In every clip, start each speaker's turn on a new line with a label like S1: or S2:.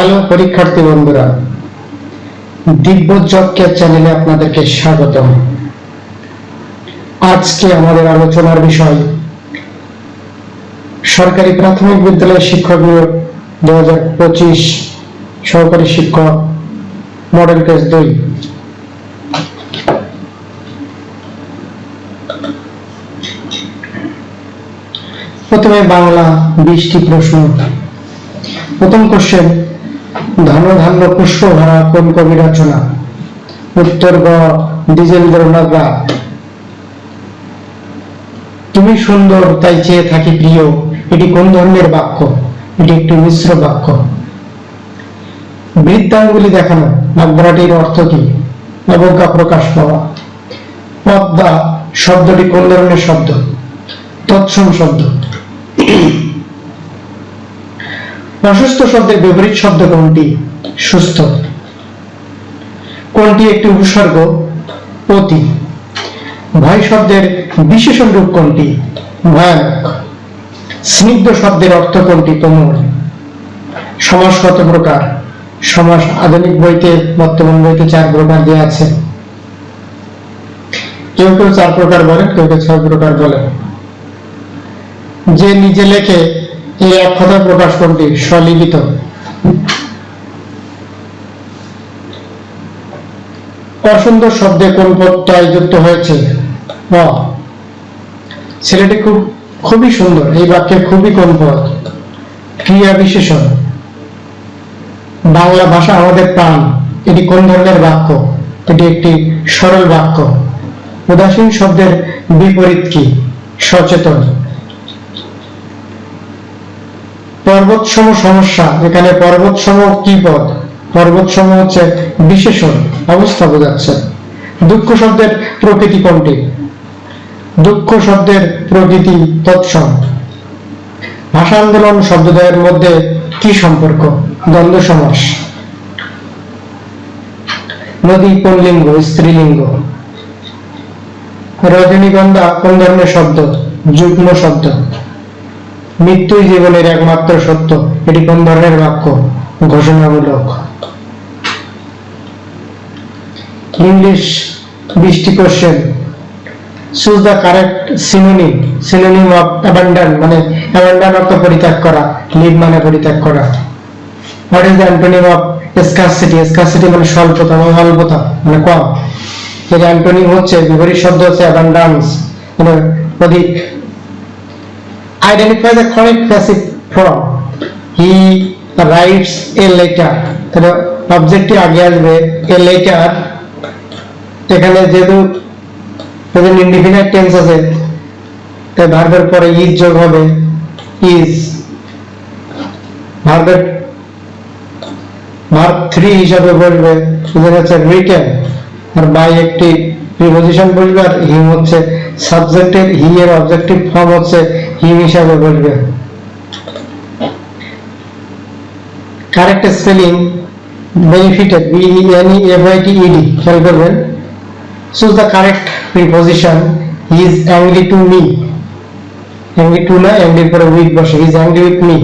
S1: Hello পরীক্ষার্থী বন্ধুরা দিব্য জবকের চ্যানেলে আপনাদেরকে স্বাগতম। আজকে আমাদের আলোচনার বিষয়, সরকারি প্রাথমিক বিদ্যালয়ের শিক্ষক নিয়োগ দু হাজার পঁচিশ, সহকারী শিক্ষক, মডেল টেস্ট দুই। প্রথমে বাংলা বিশটি প্রশ্ন। প্রথম কোশ্চেন ধন ধান্য পুষ্প ভরা কোন কবি রচনা। উত্তর গ দ্বিজেন্দ্রনাথ তুমি সুন্দর, তাই চেয়ে থাকি প্রিয়। এটি কোন ধরনের বাক্য? এটি একটি মিশ্র বাক্য। বৃত্তাঙ্গুলি দেখানো বাগধারাটির অর্থ কি? অবজ্ঞা প্রকাশ পাওয়া। পদ্মা, শব্দটি কোন ধরনের শব্দ? তৎসম শব্দ। অসুস্থ শব্দের বিপরীত শব্দ কোনটি? সুস্থ। কোনটি একটি উপসর্গ? অতি। ভয় শব্দের বিশেষণ রূপ কোনটি? ভয়ানক। স্নিগ্ধ শব্দের অর্থ কোনটি? কোমল। সমাস কত প্রকার? সমাস আধুনিক বইতে, বর্তমান বইতে চার প্রকার দেওয়া আছে। কেউ কেউ চার প্রকার বলেন, কেউ কেউ ছয় প্রকার বলেন। যে নিজে লেখে এই এক কথা প্রকাশ কোনটি স্বলিখিত অসুন্দর শব্দে কোন প্রত্যয় যুক্ত হয়েছে? ছেলেটি খুব, খুবই সুন্দর, এই বাক্যে খুবই কোন পদ? ক্রিয়া বিশেষণ। বাংলা ভাষা আমাদের প্রাণ, এটি কোন ধরনের বাক্য? এটি একটি সরল বাক্য। উদাসীন শব্দের বিপরীত কি? সচেতন। পর্বতসম সমস্যা এখানে পর্বতসম কি পদ পর্বতসম হচ্ছে বিশেষণ, অবস্থা বোঝাচ্ছে। দুঃখ শব্দের প্রকৃতি কোনটি? দুঃখ শব্দের প্রকৃতি তৎসম। ভাষা আন্দোলন শব্দদ্বয়ের মধ্যে কি সম্পর্ক? দ্বন্দ্ব সমাস। নদী কোন লিঙ্গ? স্ত্রীলিঙ্গ। রজনীগন্ধা কোন ধরনের শব্দ? যুগ্ম শব্দ। মৃত্যুই জীবনের একমাত্র সত্য। এটি কোন ধরনের বাক্য? ঘোষণামূলক। ইংলিশ বৃষ্টি question choose the correct synonym synonym of abandon মানে অ্যাবান্ডান অর্থ পরিত্যাগ করা। লিভ মানে পরিত্যাগ করা। What is the antonym of মানে স্বল্পতা মানে অল্পতা মানে কম। এর অ্যান্টোনিম হচ্ছে, বিপরীত শব্দ হচ্ছে অ্যাবান্ডান্স মানে অধিক identify the correct passive form. He writes a letter. তাহলে অবজেক্টটি আগে আসবে, a letter. এখানে যেহেতু প্রেজেন্ট ইনডিফিনাইট টেন্স আছে, তাই ভার্বের পরে ইজ যোগ হবে। ইজ ভার্বের ভার্ব থ্রি হিসাবে বলবে এখানে হচ্ছে রিটেন আর বাই একটি প্রিপোজিশন বলবে, আর হিম হচ্ছে সাবজেক্টের হি এর অবজেক্টিভ ফর্ম হচ্ছে হিম হিসাবে বলবে correct spelling benefited B E N E F I T E D খেয়াল করবেন choose the correct preposition he is angry to me angry to না অ্যাংরির পরে উইথ বসে he is angry with me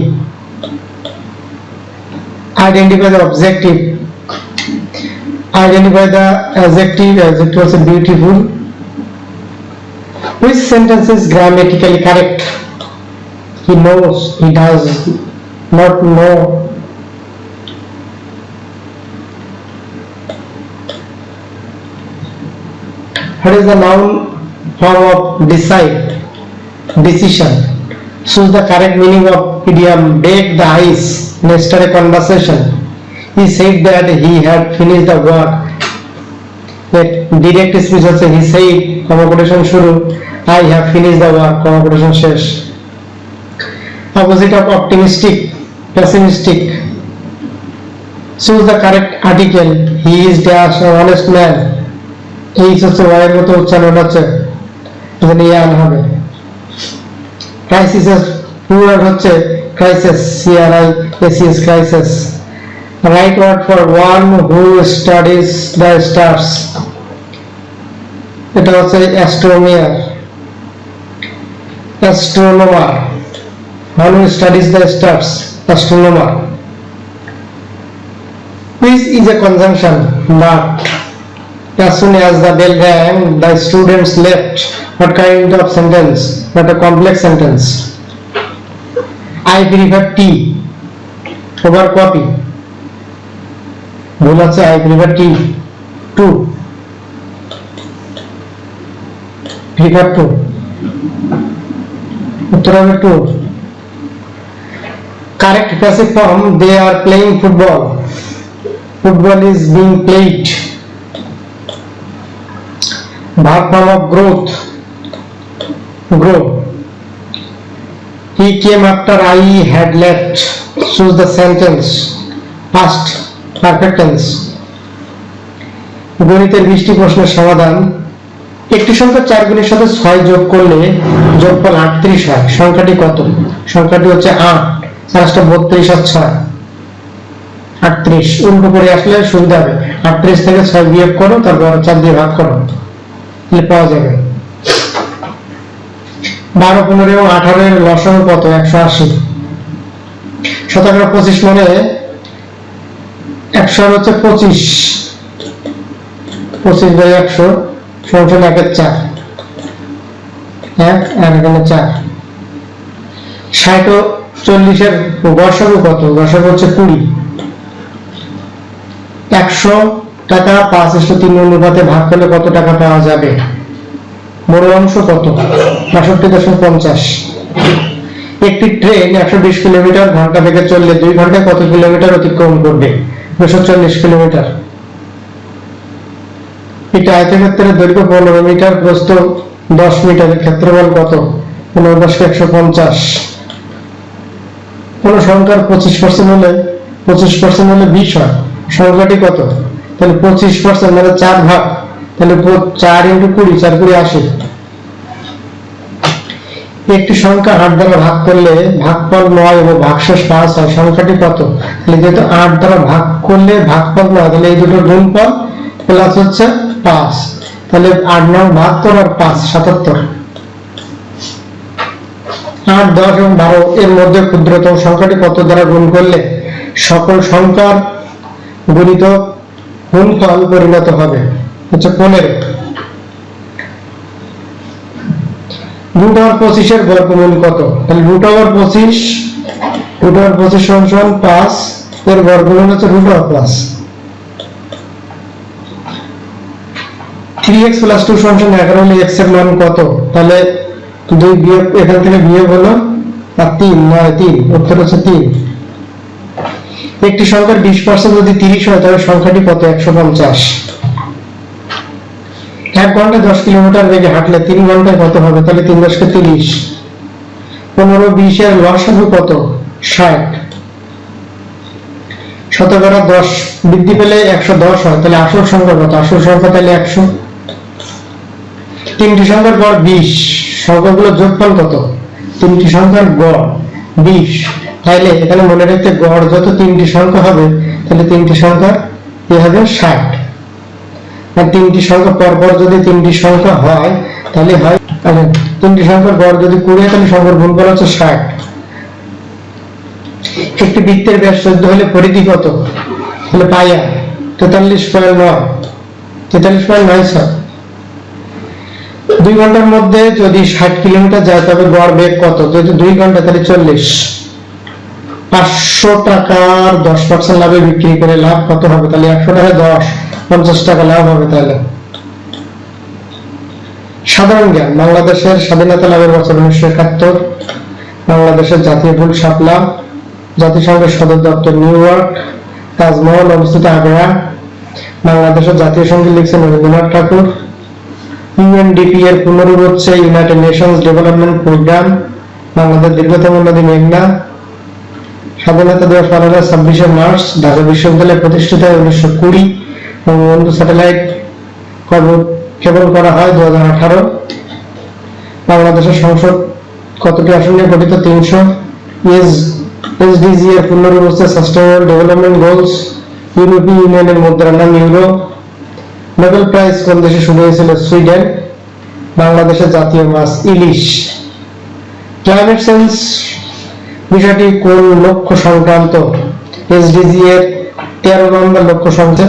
S1: identify the objective identify the adjective adjective was beautiful which sentence is grammatically correct he knows, he does not know. What is the noun form of decide, decision? so the correct meaning of idiom, break the ice, nested a conversation. He said that he had finished the work. that direct speech also he said, conversation shuru, I have finished the work, conversation shesh. opposite of optimistic pessimistic choose the correct article he is dash an honest man এই হচ্ছে ওয়াইয়ের মতো উচ্চারণ হচ্ছে এখানে ইয়ান হবে crisis পুরার হচ্ছে crisis C R I S I S crisis right word for one who studies the stars এটা হচ্ছে অ্যাস্ট্রোমিয়ার অ্যাস্ট্রোনোমার who studies the stars astronomer which is a conjunction but as soon as the bell rang the students left what kind of sentence not a complex sentence I prefer tea over coffee ভুল আছে I prefer tea to prefer to উত্তর হবে to correct passive form they are playing football football is being played verb form of growth grow he came after i had left choose the sentence past perfect tense গণিতের বিশটি প্রশ্নের সমাধান একটি সংখ্যা চার গুণের সাথে ছয় যোগ করলে যোগফল আটত্রিশ হয় সংখ্যাটি কত সংখ্যাটি হচ্ছে আট চারটা বত্রিশ আর ছয়। আটত্রিশ। উল্টো করে আসলে সুবিধা হবে। আটত্রিশ থেকে ছয় বিয়োগ করো, তারপর চার দিয়ে ভাগ করো। তাহলে পাওয়া যাবে। বারো, পনেরো এবং আঠারো এর লসাগু কত? একশো আশি। শতকরা পঁচিশ মানে একশো হচ্ছে পঁচিশ। পঁচিশ বাই একশো সংখ্যা একের চার। এক আর এখানে চার। ষাট ও চল্লিশের গসাগু কত? গসাগু হচ্ছে কুড়ি। একশো টাকা পাঁচ একশো তিন অনুপাতে ভাগ করলে কত টাকা পাওয়া যাবে? বড় অংশ কত? বাষট্টি দশমিক পঞ্চাশ। একটি ট্রেন একশো বিশ কিলোমিটার, ঘণ্টা থেকে চললে দুই ঘন্টায় কত কিলোমিটার অতিক্রম করবে? দুশো চল্লিশ কিলোমিটার। একটি আয়তক্ষেত্রের দৈর্ঘ্য পনেরো মিটার, প্রস্থ দশ মিটারের ক্ষেত্রফল কত? পনেরো দশকে একশো পঞ্চাশ। কোন সংখ্যার পঁচিশ পার্সেন্ট হলে পঁচিশ পার্সেন্ট হলে বিশ হয়। সংখ্যাটি কত? তাহলে পঁচিশ পার্সেন্ট মানে চার ভাগ। তাহলে চার ইন্টু কুড়ি, চার কুড়ি আশি। একটি সংখ্যা আট দ্বারা ভাগ করলে ভাগফল নয় এবং ভাগশেষ পাঁচ হয়। সংখ্যাটি কত? তাহলে যেহেতু আট দ্বারা ভাগ করলে ভাগফল নয়, তাহলে এই দুটো গুণফল প্লাস হচ্ছে পাঁচ। তাহলে আট নয় বাহাত্তর আর পাঁচ, সাতাত্তর। আট দশ এবং বারো এর মধ্যে ক্ষুদ্রতম সংখ্যাটি কত দ্বারা গুণ করলে সকল সংখ্যার গুণিত গুণফল পরিণত হবে? হচ্ছে পনেরো। রুট ওভার পঁচিশের বর্গমূল কত? তাহলে রুট ওভার পঁচিশ রুট ওভার পঁচিশ সমান পাঁচ, এর বর্গমূল হচ্ছে root over plus three x plus two সমান এগারো এক্সের মান কত? তাহলে দুই বিয়োগ এখান থেকে বিয়োগ হলো আর তিন, নয়, তিন, উত্তর হচ্ছে তিন। একটি সংখ্যার বিশ পার্সেন্ট যদি তিরিশ হয়, তাহলে সংখ্যাটি কত? একশো পঞ্চাশ। এক ঘন্টায় দশ কিলোমিটার বেগে হাঁটলে তিন ঘন্টায় কত হবে? তাহলে তিন দশকে তিরিশ। পনেরো বিশের লসাগু কত? ষাট। শতকরা দশ বৃদ্ধি পেলে একশো দশ হয়, তাহলে আসল সংখ্যা কত? আসল সংখ্যা তাহলে একশো। তিনটি সংখ্যার গড় বিশ। সংখ্যাগুলো যোগফল কত? তিনটি সংখ্যার গড় বিশ। তাহলে এখানে মনে রাখতে গড় যত তিনটি সংখ্যা হবে, তাহলে তিনটি সংখ্যা এ হবে? ষাট। আর তিনটি সংখ্যা পরপর যদি তিনটি সংখ্যা হয়, তাহলে হয়, তাহলে তিনটি সংখ্যার গড় যদি কুড়ি তাহলে সংখ্যার গুণফল হচ্ছে ষাট। একটি বৃত্তের ব্যাস চোদ্দ হলে পরিধি কত? তাহলে পাইয়া তেতাল্লিশ পয়েন্ট নয়। তেতাল্লিশ পয়েন্ট নয় ছয়। দুই ঘণ্টার মধ্যে যদি ষাট কিলোমিটার যায়, তবে গড় বেগ কত? যদি দুই ঘণ্টা, তাহলে চল্লিশ। পাঁচশো টাকার দশ পার্সেন্ট লাভে বিক্রি করে লাভ কত হবে? তাহলে একশো টাকা দশ, পঞ্চাশ টাকা লাভ হবে তাহলে। সাধারণ জ্ঞান, বাংলাদেশের স্বাধীনতা লাভের বছর উনিশশো একাত্তর, বাংলাদেশের জাতীয় ফুল শাপলা, জাতিসংঘের সদর দপ্তর নিউ ইয়র্ক, তাজমহল অবস্থিত আগ্রা, বাংলাদেশের জাতীয় সংগীত লিখছেন রবীন্দ্রনাথ ঠাকুর। ইউএনডিপি এর পুনরূপ হচ্ছে United Nations Development Programme Bangladesh দীর্ঘতম নদী মেঘনা, স্বাধীনতা দিবস পালন হয় ছাব্বিশে মার্চ, ঢাকা বিশ্ববিদ্যালয় প্রতিষ্ঠিত হয় উনিশশো কুড়ি বঙ্গবন্ধু স্যাটেলাইট কেবল করা হয় দু হাজার আঠারো। বাংলাদেশের সংসদ কতটি আসন গঠিত? তিনশো। এস এসডিজি এর পূর্ণরূপ হচ্ছে সাস্টেনেবল ডেভেলপমেন্ট গোলস ইউরোপীয় ইউনিয়নের মুদ্রার নাম ইউরো। নোবেল প্রাইজ কোন দেশে শুরু হয়েছিল সুইডেন, বাংলাদেশের জাতীয় মাছ ইলিশ। ক্লাইমেট চেঞ্জ বিষয়টি কোন লক্ষ্য সংক্রান্ত? এসডিজি এর তেরো নম্বর লক্ষ্য সংখ্যা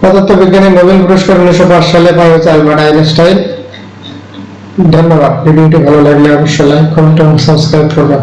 S1: পদার্থবিজ্ঞানে নোবেল পুরস্কার উনিশশো পাঁচ সালে পাওয়া হয়েছে আলবার্ট আইনস্টাইন। ধন্যবাদ। ভিডিওটি ভালো লাগলে অবশ্যই লাইক কমেন্ট এবং সাবস্ক্রাইব করবেন।